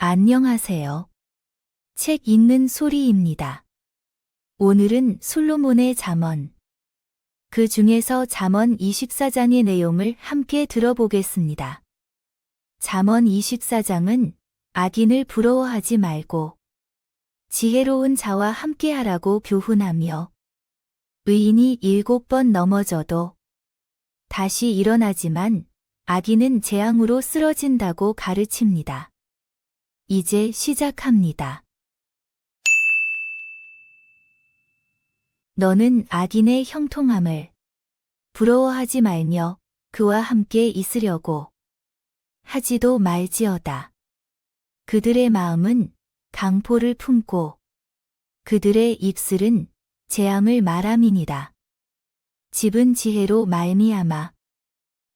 안녕하세요. 책 읽는 소리입니다. 오늘은 솔로몬의 잠언. 그 중에서 잠언 24장의 내용을 함께 들어보겠습니다. 잠언 24장은 악인을 부러워하지 말고 지혜로운 자와 함께하라고 교훈하며 의인이 일곱 번 넘어져도 다시 일어나지만 악인은 재앙으로 쓰러진다고 가르칩니다. 이제 시작합니다. 너는 악인의 형통함을 부러워하지 말며 그와 함께 있으려고 하지도 말지어다. 그들의 마음은 강포를 품고 그들의 입술은 재앙을 말함이니라. 집은 지혜로 말미암아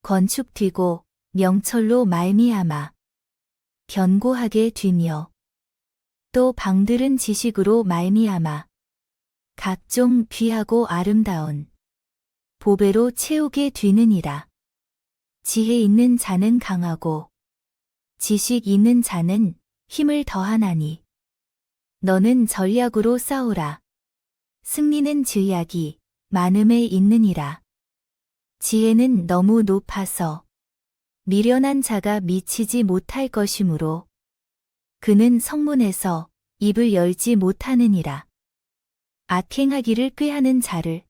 건축되고 명철로 말미암아 견고하게 뒤며 또 방들은 지식으로 말미암아 각종 귀하고 아름다운 보배로 채우게 뒤느니라. 지혜 있는 자는 강하고 지식 있는 자는 힘을 더하나니 너는 전략으로 싸우라. 승리는 죄악이 많음에 있느니라. 지혜는 너무 높아서 미련한 자가 미치지 못할 것이므로 그는 성문에서 입을 열지 못하느니라. 악행하기를 꾀하는 자를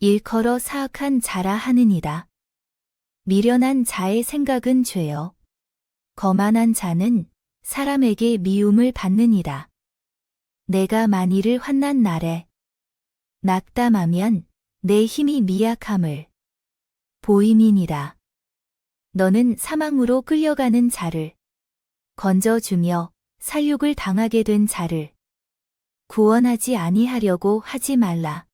일컬어 사악한 자라 하느니라. 미련한 자의 생각은 죄요. 거만한 자는 사람에게 미움을 받느니라. 내가 만일을 환난 날에 낙담하면 내 힘이 미약함을 보임이니라. 너는 사망으로 끌려가는 자를 건져주며 살육을 당하게 된 자를 구원하지 아니하려고 하지 말라.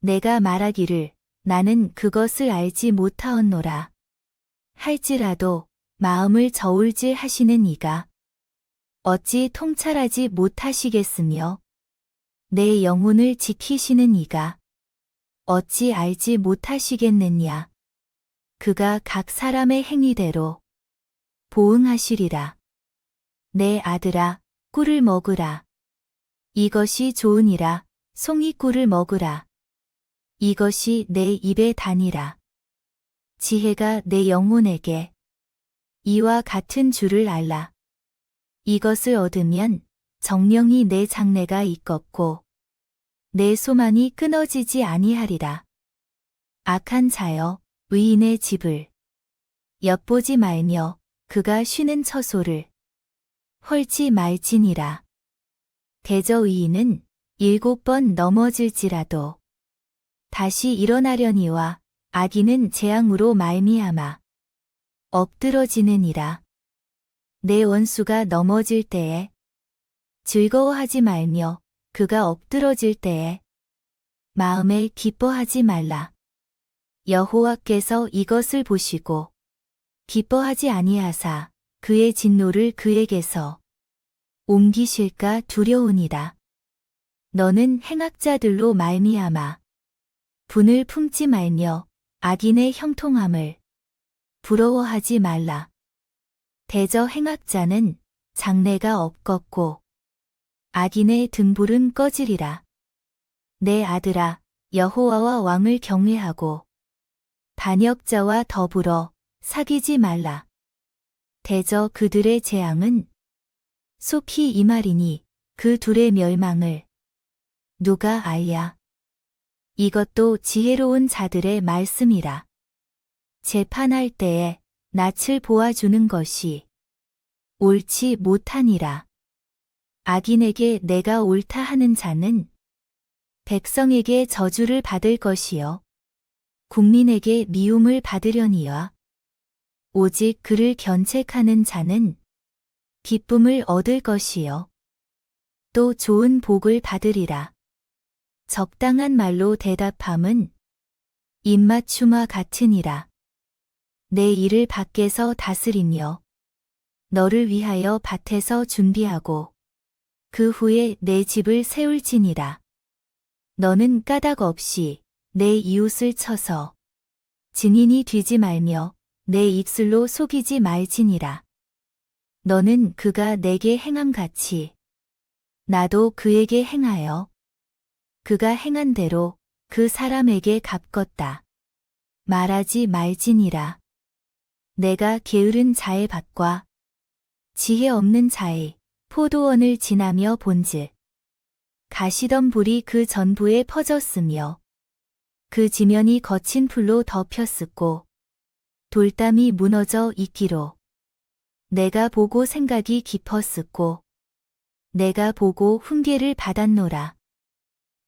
내가 말하기를 나는 그것을 알지 못하었노라. 할지라도 마음을 저울질 하시는 이가 어찌 통찰하지 못하시겠으며 내 영혼을 지키시는 이가 어찌 알지 못하시겠느냐. 그가 각 사람의 행위대로 보응하시리라. 내 아들아, 꿀을 먹으라. 이것이 좋으니라, 송이 꿀을 먹으라. 이것이 내 입에 다니라. 지혜가 내 영혼에게 이와 같은 줄을 알라. 이것을 얻으면 정령이 내 장래가 이껍고 내 소망이 끊어지지 아니하리라. 악한 자여, 의인의 집을 엿보지 말며 그가 쉬는 처소를 헐지 말지니라. 대저 의인은 일곱 번 넘어질지라도 다시 일어나려니와 악인은 재앙으로 말미암아 엎드러지느니라. 내 원수가 넘어질 때에 즐거워하지 말며 그가 엎드러질 때에 마음에 기뻐하지 말라. 여호와께서 이것을 보시고 기뻐하지 아니하사 그의 진노를 그에게서 옮기실까 두려우니라. 너는 행악자들로 말미암아 분을 품지 말며 악인의 형통함을 부러워하지 말라. 대저 행악자는 장래가 없겠고 악인의 등불은 꺼지리라. 내 아들아 여호와와 왕을 경외하고 반역자와 더불어 사귀지 말라. 대저 그들의 재앙은 속히 이 말이니 그 둘의 멸망을 누가 알랴. 이것도 지혜로운 자들의 말씀이라. 재판할 때에 낯을 보아주는 것이 옳지 못하니라. 악인에게 내가 옳다 하는 자는 백성에게 저주를 받을 것이요. 국민에게 미움을 받으려니와 오직 그를 견책하는 자는 기쁨을 얻을 것이요. 또 좋은 복을 받으리라. 적당한 말로 대답함은 입맞춤과 같으니라. 내 일을 밖에서 다스리며 너를 위하여 밭에서 준비하고 그 후에 내 집을 세울지니라. 너는 까닭 없이 내 이웃을 쳐서 증인이 되지 말며 내 입술로 속이지 말지니라. 너는 그가 내게 행함 같이 나도 그에게 행하여 그가 행한 대로 그 사람에게 갚겄다. 말하지 말지니라. 내가 게으른 자의 밭과 지혜 없는 자의 포도원을 지나며 본즉 가시던 불이 그 전부에 퍼졌으며 그 지면이 거친 풀로 덮였었고 돌담이 무너져 있기로 내가 보고 생각이 깊었었고 내가 보고 훈계를 받았노라.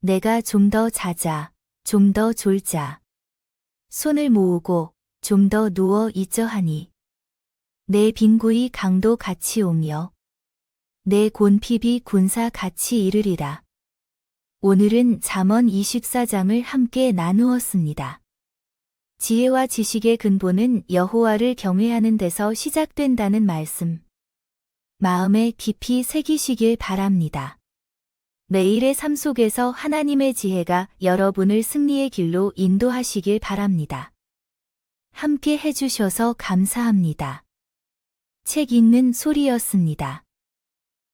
내가 좀 더 자자, 좀 더 졸자. 손을 모으고 좀 더 누워 있저하니 내 빈구이 강도 같이 오며 내 곤핍이 군사 같이 이르리라. 오늘은 잠언 24장을 함께 나누었습니다. 지혜와 지식의 근본은 여호와를 경외하는 데서 시작된다는 말씀. 마음에 깊이 새기시길 바랍니다. 매일의 삶 속에서 하나님의 지혜가 여러분을 승리의 길로 인도하시길 바랍니다. 함께 해주셔서 감사합니다. 책 읽는 소리였습니다.